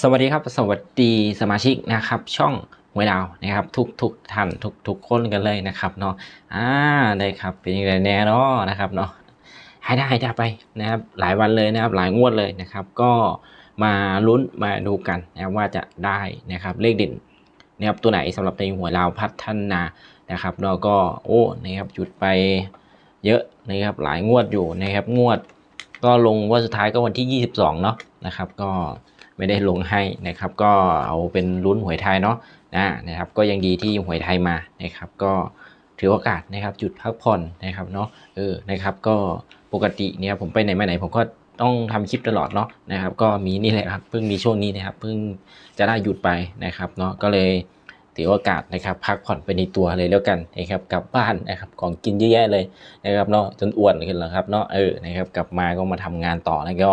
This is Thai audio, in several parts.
สวัสดีครับ สวัสดีสมาชิกนะครับ ช่องหวยดาวนะครับ ทุกทุกท่านทุกทุกคนกันเลยนะครับเนาะอ่าได้ครับเป็นยังไงแน่เนาะนะครับเนาะ ให้ได้ให้ได้ไปนะครับ หลายวันเลยนะครับ หลายงวดเลยนะครับ ก็มาลุ้นมาดูกันนะครับว่าจะได้นะครับเลขเด่นนะครับตัวไหนสำหรับในหวยลาวพัฒนานะครับแล้วก็โอ้นะครับจุดไปเยอะนะครับหลายงวดอยู่นะครับงวด ก็ลงว่าสุดท้ายก็วันที่ 22เนาะนะครับ ก็ไม่ได้ลงให้นะครับ ก็เอาเป็นลุ้นหวยไทยเนาะนะนะครับ ก็ยังดีที่หวยไทยมานะครับ ก็ถือโอกาสนะครับจุดพักผ่อนนะครับเนาะเออนะครับก็ ปกติเนี่ยผมไปไหนมาไหนผมก็ต้องทำคลิปตลอดเนาะนะครับ ก็มีนี่แหละครับเพิ่งมีช่วงนี้นะครับเพิ่งจะได้หยุดไปนะครับเนาะก็เลยถือโอกาสนะครับพักผ่อนไปในตัวเลยแล้วกันนะครับกลับบ้านนะครับของกินเยอะแยะเลยนะครับเนาะจนอ้วนขึ้นแล้วครับเนาะเออนะครับกลับมาก็มาทำงานต่อแล้วก็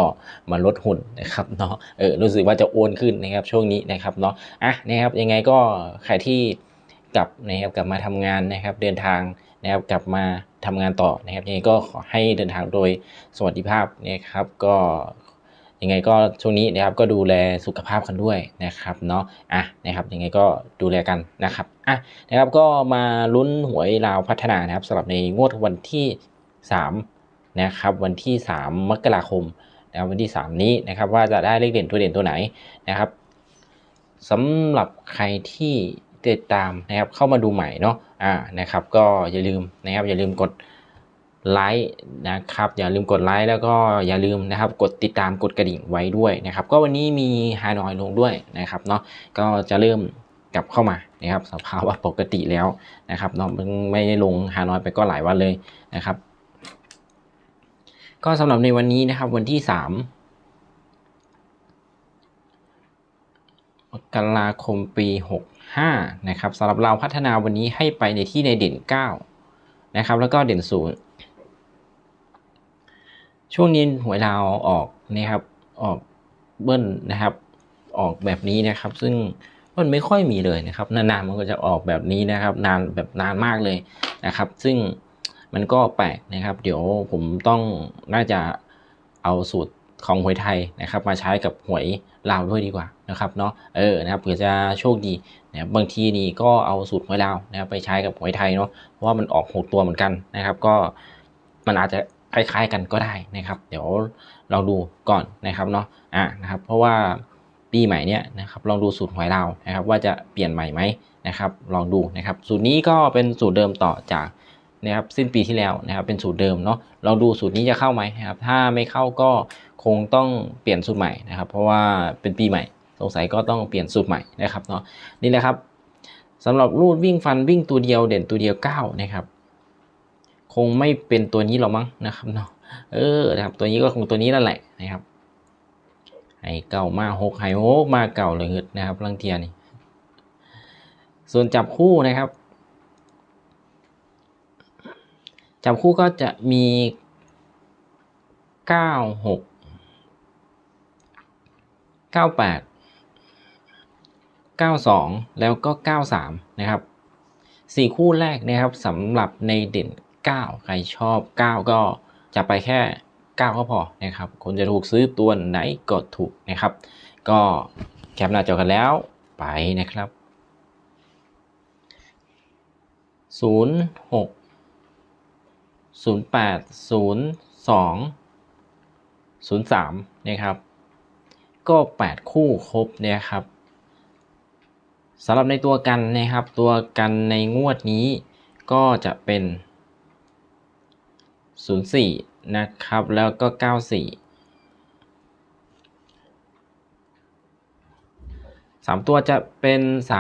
มาลดหุ่นนะครับเนาะเออรู้สึกว่าจะอ้วนขึ้นนะครับช่วงนี้นะครับเนาะอะนะครับยังไงก็ใครที่กลับนะครับกลับมาทำงานนะครับเดินทาง นะครับกลับมาทำงานต่อนะครับยังไงก็ขอให้เดินทางโดยสวัสดิภาพนะครับก็ยังไงก็ช่วงนี้นะครับก็ดูแลสุขภาพกันด้วยนะครับเนาะอะนะครับยังไงก็ดูแลกันนะครับอะนะครับก็มาลุ้นหวยลาวพัฒนานะครับสำหรับในงวดวันที่ 3 นะครับวันที่ 3 มกราคมนะครับวันที่ 3 นี้นะครับว่าจะได้เลขเด่นตัวเด่นตัวไหนนะครับสำหรับใครที่ ติดตามนะครับเข้ามาดูใหม่เนาะอ่านะครับก็อย่าลืมนะครับอย่าลืมกดไลค์นะครับอย่าลืมกดไลค์แล้วก็อย่าลืมนะครับกดติดตามกดกระดิ่งไว้ด้วยนะครับก็วันนี้มีฮานอยลงด้วยนะครับเนาะก็จะเริ่มกลับเข้ามานะครับสภาวะปกติแล้วนะครับเนาะไม่ได้ลงฮานอยไปก็หลายวันเลยนะครับ ก็สำหรับในวันนี้นะครับวันที่ 3 มกราคมปีหกห้านะครับสำหรับเราพัฒนาวันนี้ให้ไปในที่ในเด่นเก้านะครับ แล้วก็เด่นศูนย์ช่วงนี้หวยลาวออกนะครับออกเบิ้ลนะครับ ออกแบบนี้นะครับ ซึ่งมันไม่ค่อยมีเลยนะครับ นานๆมันก็จะออกแบบนี้นะครับ นานแบบนานมากเลยนะครับ ซึ่งมันก็แปลกนะครับ เดี๋ยวผมต้องน่าจะเอาสูตร ของหวยไทยนะครับมาใช้กับหวยลาวด้วยดีกว่านะครับเนาะเออนะครับเผื่อจะโชคดีนะบบางทีนี่ก็เอาสูตรหวยลาวนะครับไปใช้กับหวยไทยเนาะเพราะว่ามันออกหกตัวเหมือนกันนะครับ ก็มันอาจจะคล้ายๆกันก็ได้นะครับ เดี๋ยวเราดูก่อนนะครับเนาะอ่านะครับ เพราะว่าปีใหม่เนี้ยนะครับลองดูสูตรหวยเรานะครับ ว่าจะเปลี่ยนใหม่ไหมนะครับลองดูนะครับ สูตรนี้ก็เป็นสูตรเดิมต่อจากนะครับสิ้นปีที่แล้วนะครับเป็นสูตรเดิมเนาะลองดูสูตรนี้จะเข้าไหมนะครับถ้าไม่เข้าก็ คงต้องเปลี่ยนสูตรใหม่นะครับ เพราะว่าเป็นปีใหม่ สงสัยก็ต้องเปลี่ยนสูตรใหม่นะครับเนาะนี่แหละครับสำหรับรูดวิ่งฟันวิ่งตัวเดียวเด่นตัวเดียว9นะครับคงไม่เป็นตัวนี้หรอมั้งนะครับเนาะเออนะครับตัวนี้ก็คงตัวนี้นั่นแหละนะครับไห้เก่ามาหกไห้หกมาเก่าเลยเงึดนะครับลังเทียนี่ส่วนจับคู่นะครับ จับคู่ก็จะมีเก้าหกเก้าแปดเก้าสองแล้วก็เก้าสามนะครับสี่คู่แรกนะครับสำหรับในเด่นเก้าใครชอบเก้าก็จะไปแค่ 9 ก็พอนะครับคนจะถูกซื้อตัวไหนก็ถูกนะครับ ก็แคปหน้าจอกันแล้วไปนะครับ 0 6 0 8 0 2 0 3 นะครับ ก็ 8 คู่ครบเนี่ยครับสำหรับในตัวกันนะครับ ตัวกันในงวดนี้ก็จะเป็น 04 นะครับ แล้วก็ 94สามตัวจะเป็น 3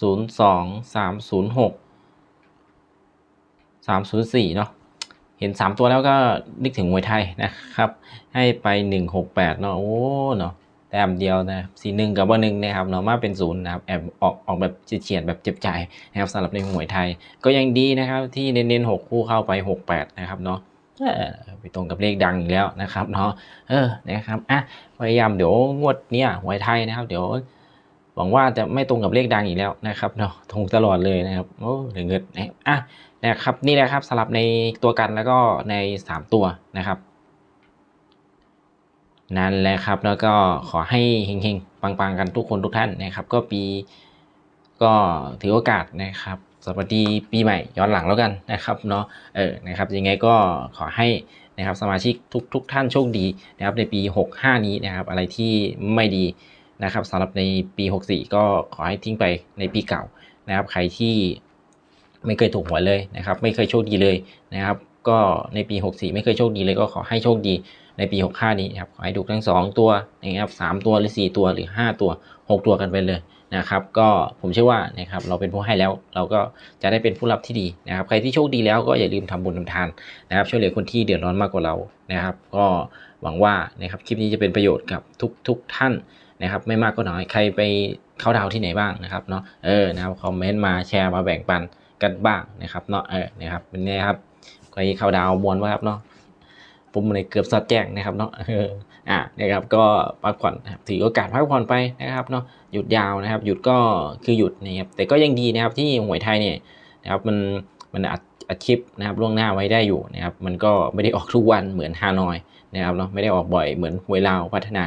02 306 304 เนาะ เห็น 3 ตัวแล้วก็นึกถึงมวยไทยนะครับ ให้ไป 168 เนาะโอ้เนาะแต้มเดียวนะสี่หนึ่งกับว่าหนึ่งนะครับเนาะมาเป็นศูนย์นะครับแอบออกออกแบบเฉียดแบบเจ็บใจนะครับสำหรับในหวยไทย ก็ยังดีนะครับที่เน้นๆหกคู่เข้าไปหกแปดนะครับเนาะไปตรงกับเลขดังอีกแล้วนะครับเนาะเออนะครับอะพยายามเดี๋ยวงวดเนี้ยหวยไทยนะครับ เดี๋ยว หวังว่าจะไม่ตรงกับเลขดังอีกแล้วนะครับเนาะถูกตลอดเลยนะครับโอ้เหลือเงินนะอะนะครับนี่แหละครับสลับในตัวกันแล้วก็ในสามตัวนะครับนั่นแหละครับแล้วก็ขอให้เฮงๆ ปังๆ กันทุกคนทุกท่านนะครับ ก็ปีก็ถือโอกาสนะครับสวัสดีปีใหม่ย้อนหลังแล้วกันนะครับเนาะเออนะครับยังไงก็ขอให้นะครับสมาชิกทุกทุกท่านโชคดีนะครับในปี 65 นี้นะครับอะไรที่ไม่ดี นะครับสำหรับในปี 64 ก็ขอให้ทิ้งไปในปีเก่านะครับใครที่ไม่เคยถูกหวยเลยนะครับไม่เคยโชคดีเลยนะครับก็ในปี 64 ไม่เคยโชคดีเลยก็ขอให้โชคดีในปี 65 นี้นครับขอให้ถูกทั้ง 2 ตัวนะครับ3ตัวหรือ 4 ตัวหรือ 5 ตัว 6 ตัวกันไปเลยนะครับ ก็ผมเชื่อว่านะครับเราเป็นผู้ให้แล้วเราก็จะได้เป็นผู้รับที่ดีนะครับ ใครที่โชคดีแล้วก็อย่าลืมทำบุญทำทานนะครับ ช่วยเหลือคนที่เดือดร้อนมากกว่าเรานะครับ ก็หวังว่านะครับคลิปนี้จะเป็นประโยชน์กับทุกทุกท่าน นะครับไม่มากก็น้อยใครไปเข้าดาวที่ไหนบ้างนะครับเนาะเออนะครับคอมเมนต์มาแชร์มาแบ่งปันกันบ้างนะครับเนาะเออนะครับเป็นไงครับใครเข้าดาวมวนว่าครับเนาะผมเลยเกือบสอดแจ้งนะครับเนาะเอออะนะครับก็พักผ่อนนะครับถือโอกาสพักผ่อนไปนะครับเนาะหยุดยาวนะครับ หยุดก็คือหยุดนะครับแต่ก็ยังดีนะครับที่หวยไทยเนี่ยนะครับมันมันอัดอัดคลิปนะครับล่วงหน้าไว้ได้อยู่นะครับมันก็ไม่ได้ออกทุกวันเหมือนฮานอยนะครับเนาะไม่ได้ออกบ่อยเหมือนหวยลาวพัฒนา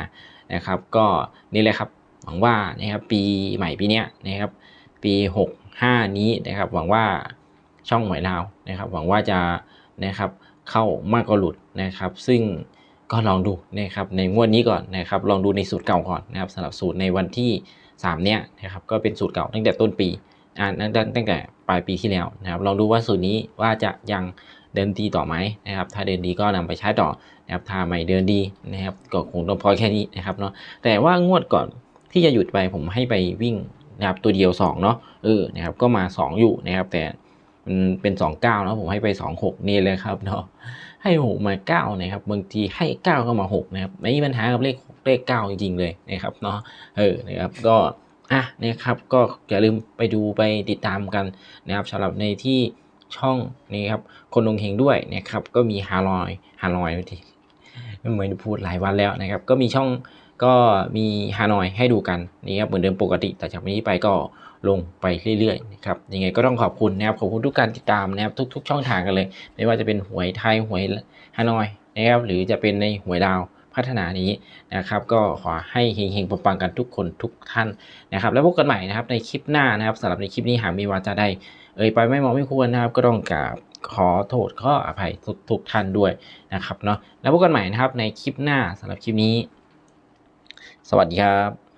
นะครับ ก็นี่แหละครับหวังว่านะครับปีใหม่ปีเนี้ยนะครับ ปี 65 นี้นะครับ หวังว่าช่องหวยลาวนะครับ หวังว่าจะนะครับเข้ามากกว่าหลุดนะครับ ซึ่งก็ลองดูนะครับในงวดนี้ก่อนนะครับ ลองดูในสูตรเก่าก่อนนะครับสำหรับสูตรในวันที่ 3 เนี้ยนะครับก็เป็นสูตรเก่าตั้งแต่ต้นปีอ่าตั้งตั้งแต่ปลายปีที่แล้วนะครับ ลองดูว่าสูตรนี้ว่าจะยัง เดินดีต่อไหมนะครับ ถ้าเดินดีก็นำไปใช้ต่อนะครับถ้าไม่เดินดีนะครับ ก็คงต้องพอแค่นี้นะครับเนาะแต่ว่างวดก่อนที่จะหยุดไปผมให้ไปวิ่งนะครับตัวเดียว2เนาะเออนะครับก็มา 2 อยู่นะครับ แต่มันเป็นสองเก้าแล้วผมให้ไปสองหกนี่เลยครับเนาะให้หกมาเก้านะครับบางทีให้เก้าก็มาหกนะครับไม่มีปัญหากับเลขหกเลขเก้าจริงๆเลยนะครับเนาะเออนะครับก็อะนะครับก็อย่าลืมไปดูไปติดตามกันนะครับสำหรับในที่ ช่องนี้ครับ คนดงเฮงด้วยนะครับ ก็มีฮาลอยฮาลอยทีเหมือนพูดหลายวันแล้วนะครับ ก็มีช่องก็มีฮานอยให้ดูกันนี่ครับเหมือนเดิมปกติ แต่จากนี้ไปก็ลงไปเรื่อยๆนะครับยังไงก็ต้องขอบคุณนะครับขอบคุณทุกการติดตามนะครับทุก ๆ ช่องทางกันเลย ไม่ว่าจะเป็นหวยไทยหวยฮานอยนะครับหรือจะเป็นในหวยดาวพัฒนานี้นะครับ ก็ขอให้เฮงๆปังๆกันทุกคนทุกท่านนะครับ แล้วพบกันใหม่นะครับในคลิปหน้านะครับสำหรับในคลิปนี้หากมีวาจาใด เอ่ยไปไม่เหมาะไม่ควรนะครับ ก็ต้องกราบขอโทษขออภัยทุกทุกท่านด้วยนะครับเนาะแล้วพบกันใหม่นะครับในคลิปหน้าสำหรับคลิปนี้ สวัสดีครับ